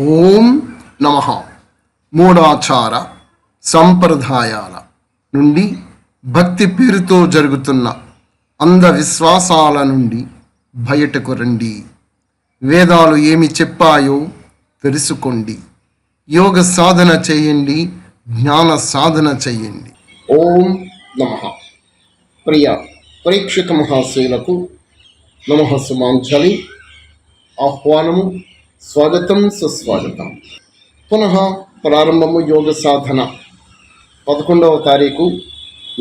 ఓం నమ. మూఢాచార సంప్రదాయాల నుండి భక్తి పేరుతో జరుగుతున్న అంధవిశ్వాసాల నుండి బయటకు రండి. వేదాలు ఏమి చెప్పాయో తెలుసుకోండి. యోగ సాధన చేయండి జ్ఞాన సాధన చేయండి. ఓం నమ. ప్రియ ప్రేక్షక మహాశయులకు నమ సుమాంజలి. ఆహ్వానము స్వాగతం సుస్వాగతం. పునః ప్రారంభము యోగ సాధన. పదకొండవ తారీఖు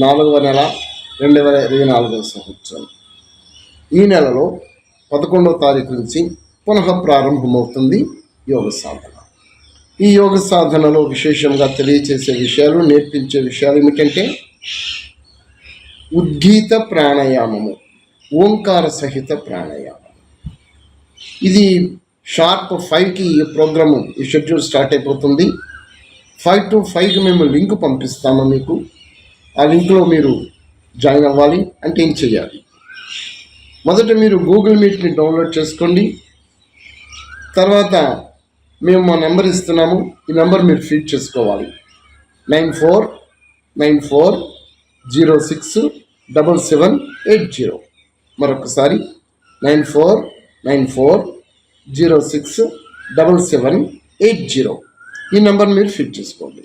నాలుగవ నెల రెండు వేల ఇరవై నాలుగవ సంవత్సరం. ఈ నెలలో పదకొండవ తారీఖు నుంచి పునః ప్రారంభమవుతుంది యోగ సాధన. ఈ యోగ సాధనలో విశేషంగా తెలియచేసే విషయాలు నేర్పించే విషయాలు ఏమిటంటే ఉద్గీత ప్రాణాయామము ఓంకార సహిత ప్రాణాయామం. ఇది షార్ప్ ఫైవ్కి ఈ ప్రోగ్రాము ఈ షెడ్యూల్ స్టార్ట్ అయిపోతుంది. ఫైవ్ టు ఫైవ్కి మేము లింక్ పంపిస్తాము మీకు. ఆ లింక్లో మీరు జాయిన్ అవ్వాలి అంటే ఏం చేయాలి? మొదట మీరు గూగుల్ మీట్ని డౌన్లోడ్ చేసుకోండి. తర్వాత మేము మా నెంబర్ ఇస్తున్నాము. ఈ నెంబర్ మీరు ఫీడ్ చేసుకోవాలి. Nine four nine four zero six double seven eight zero. మరొకసారి nine four nine four zero six double seven eight zero. ఈ నెంబర్ మీరు ఫిట్ చేసుకోండి.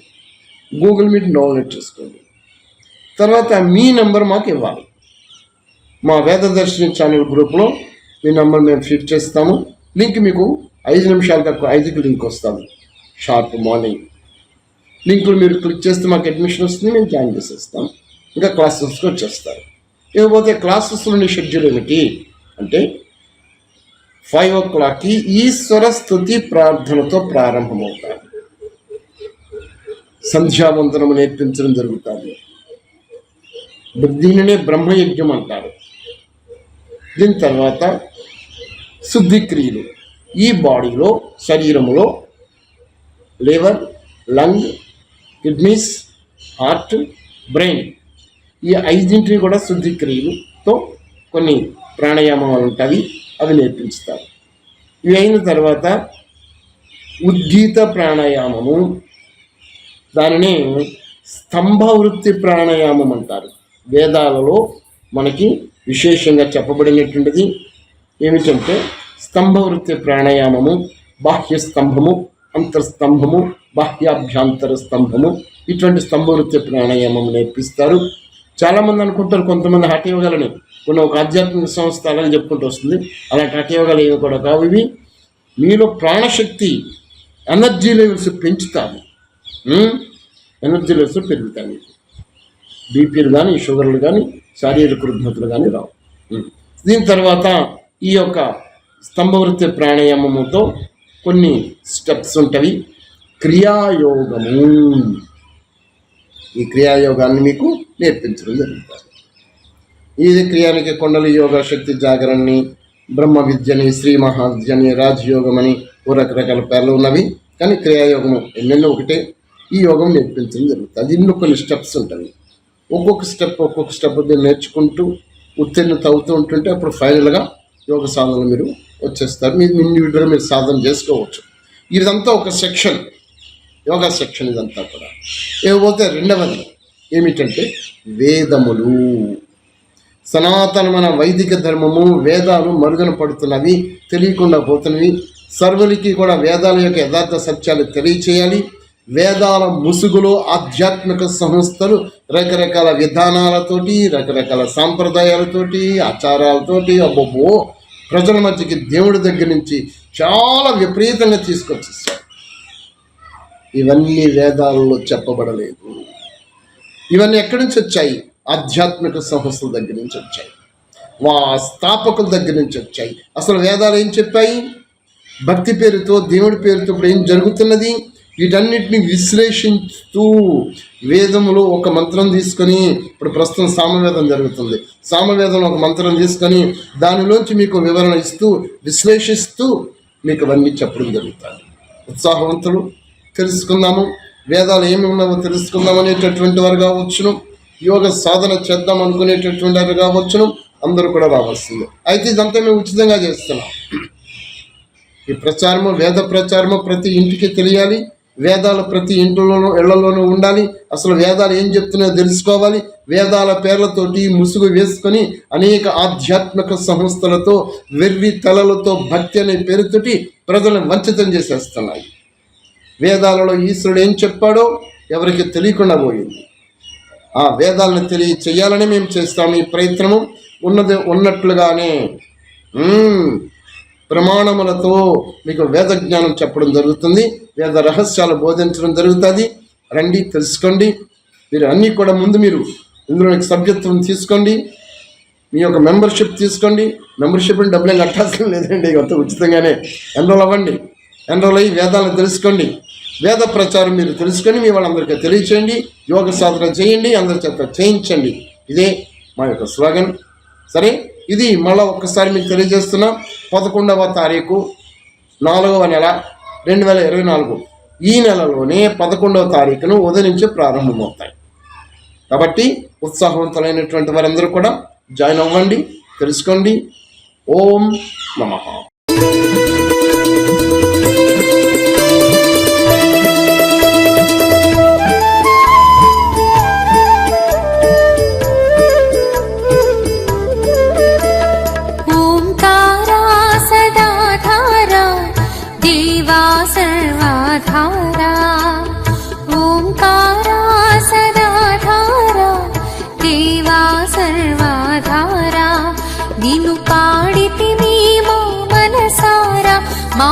గూగుల్ మీట్ డౌన్లోడ్ చేసుకోండి. తర్వాత మీ నెంబర్ మాకు ఇవ్వాలి. మా వేదదర్శిని ఛానల్ గ్రూప్లో మీ నెంబర్ మేము ఫిట్ చేస్తాము. లింక్ మీకు ఐదు నిమిషాల తక్కువ ఐదుకి లింక్ వస్తుంది షార్ప్ మార్నింగ్. లింకులు మీరు క్లిక్ చేస్తే మాకు అడ్మిషన్ వస్తుంది మేము జాయిన్ చేసేస్తాం. ఇంకా క్లాసెస్కి వచ్చేస్తారు. ఇకపోతే క్లాసెస్లోని షెడ్యూల్ ఏమిటి? అంటే ఫైవ్ ఓ క్లాక్కి ఈశ్వర స్థుతి ప్రార్థనతో ప్రారంభమవుతారు సంధ్యావంతనం నేర్పించడం జరుగుతుంది దీనినే బ్రహ్మయజ్ఞం అంటారు దీని తర్వాత శుద్ధి క్రియలు ఈ బాడీలో శరీరంలో liver lung kidneys heart brain ఈ ఐదింటిని కూడా శుద్ధిక్రియలుతో కొన్ని ప్రాణాయామాలు ఉంటాయి అవి నేర్పించుతారు. ఇవి అయిన తర్వాత ఉద్గీత ప్రాణాయామము. దానిని స్తంభ వృత్తి ప్రాణాయామం అంటారు. వేదాలలో మనకి విశేషంగా చెప్పబడినటువంటిది ఏమిటంటే స్తంభ వృత్తి ప్రాణాయామము బాహ్య స్తంభము అంతర్స్తంభము బాహ్యాభ్యంతర స్తంభము ఇటువంటి స్తంభ వృత్తి ప్రాణాయామం నేర్పిస్తారు. చాలామంది అనుకుంటారు కొంతమంది హఠయోగాలని కొన్ని ఒక ఆధ్యాత్మిక సంస్థ అలాగే చెప్పుకుంటూ వస్తుంది. అలాంటి హఠయోగాలు ఏవి కూడా కావు. ఇవి మీలో ప్రాణశక్తి ఎనర్జీ లెవెల్స్ పెంచుతాయి. ఎనర్జీ లెవెల్స్ పెరుగుతాయి. బీపీలు కానీ షుగర్లు కానీ శారీరక రుగ్మతలు కానీ రావు. దీని తర్వాత ఈ యొక్క స్తంభవృత్తి ప్రాణాయామముతో కొన్ని స్టెప్స్ ఉంటవి క్రియాయోగము. ఈ క్రియాయోగాన్ని మీకు నేర్పించడం జరుగుతుంది. ఇది క్రియానికి కొండల యోగ శక్తి జాగరణని బ్రహ్మ విద్యని శ్రీ మహావిద్యని రాజయోగం అని ఓ రకరకాల పేర్లు ఉన్నవి. కానీ క్రియాయోగము ఎన్నెన్నో ఒకటే. ఈ యోగం నేర్పించడం జరుగుతుంది. అది ఇన్ని కొన్ని స్టెప్స్ ఉంటాయి. ఒక్కొక్క స్టెప్ ఒక్కొక్క స్టెప్ మీరు నేర్చుకుంటూ ఉత్తీర్ణత అవుతూ ఉంటుంటే అప్పుడు ఫైనల్గా యోగ సాధనలు మీరు వచ్చేస్తారు. మీరు ఇండివిజువల్ మీరు సాధన చేసుకోవచ్చు. ఇదంతా ఒక సెక్షన్ యోగా సెక్షన్ ఇదంతా కూడా. ఇకపోతే రెండవది ఏమిటంటే వేదములు. సనాతనమైన వైదిక ధర్మము వేదాలు మరుగున పడుతున్నవి తెలియకుండా పోతున్నవి. సర్వులకి కూడా వేదాల యొక్క యథార్థ సత్యాలు తెలియచేయాలి. వేదాల ముసుగులో ఆధ్యాత్మిక సంస్థలు రకరకాల విధానాలతోటి రకరకాల సాంప్రదాయాలతోటి ఆచారాలతోటి అబ్బో ప్రజల మధ్యకి దేవుడి దగ్గర నుంచి చాలా విపరీతంగా తీసుకొచ్చేసారు ఇవన్నీ వేదాలలో చెప్పబడలేదు. ఇవన్నీ ఎక్కడి నుంచి వచ్చాయి? ఆధ్యాత్మిక సంస్థల దగ్గర నుంచి వచ్చాయి. వా స్థాపకుల దగ్గర నుంచి వచ్చాయి. అసలు వేదాలు ఏం చెప్పాయి? భక్తి పేరుతో దేవుడి పేరుతో ఇప్పుడు ఏం జరుగుతున్నది? వీటన్నిటిని విశ్లేషిస్తూ వేదంలో ఒక మంత్రం తీసుకొని ఇప్పుడు ప్రస్తుతం సామవేదం జరుగుతుంది. సామవేదంలో ఒక మంత్రం తీసుకొని దానిలోంచి మీకు వివరణ ఇస్తూ విశ్లేషిస్తూ మీకు అవన్నీ చెప్పడం జరుగుతుంది. ఉత్సాహవంతులు. తెలుసుకుందాము. వేదాలు ఏమి ఉన్నావో తెలుసుకుందాం అనేటటువంటి వారు కావచ్చును యోగ సాధన చేద్దాం అనుకునేటటువంటి వారు కావచ్చును అందరూ కూడా రావాల్సిందే. అయితే ఇదంతా మేము ఉచితంగా చేస్తున్నాం. ఈ ప్రచారము వేద ప్రచారము ప్రతి ఇంటికి తెలియాలి. వేదాలు ప్రతి ఇంటిలోనూ ఇళ్ళలోనూ ఉండాలి. అసలు వేదాలు ఏం చెప్తున్నాయో తెలుసుకోవాలి. వేదాల పేర్లతోటి ముసుగు వేసుకొని అనేక ఆధ్యాత్మిక సంస్థలతో వెర్రి తలలతో భక్తి అనే పేరుతోటి ప్రజలను వంచితం చేసేస్తున్నాయి. వేదాలలో ఈశ్వరుడు ఏం చెప్పాడో ఎవరికి తెలియకుండా పోయింది. ఆ వేదాలను తెలియ చేయాలని మేము చేస్తాం ఈ ప్రయత్నము. ఉన్నది ఉన్నట్లుగానే ప్రమాణములతో మీకు వేద జ్ఞానం చెప్పడం జరుగుతుంది. వేద రహస్యాలు బోధించడం జరుగుతుంది. రండి తెలుసుకోండి. మీరు అన్నీ కూడా ముందు మీరు ఇందులో సభ్యత్వం తీసుకోండి. మీ యొక్క మెంబర్షిప్ తీసుకోండి. మెంబర్షిప్ని డబ్బులు కట్టాల్సిన లేదండి మొత్తం ఉచితంగానే. ఎన్రోల్ అవ్వండి. ఎన్రోల్ అయ్యి వేదాలను తెలుసుకోండి. వేద ప్రచారం మీరు తెలుసుకొని మీ వాళ్ళందరికీ తెలియచేయండి. యోగ సాధన చేయండి. అందరి చేత చేయించండి. ఇదే మా యొక్క స్లోగన్. సరే ఇది మళ్ళీ ఒక్కసారి మీకు తెలియజేస్తున్నా. పదకొండవ తారీఖు నాలుగవ నెల రెండు వేల ఇరవై నాలుగు. ఈ నెలలోనే పదకొండవ తారీఖును ఉదయం నుంచి ప్రారంభమవుతాయి. కాబట్టి ఉత్సాహవంతులైనటువంటి వారందరూ కూడా జాయిన్ అవ్వండి తెలుసుకోండి. ఓం నమః. నిన్ను పాడితిమేమో మనసారా మా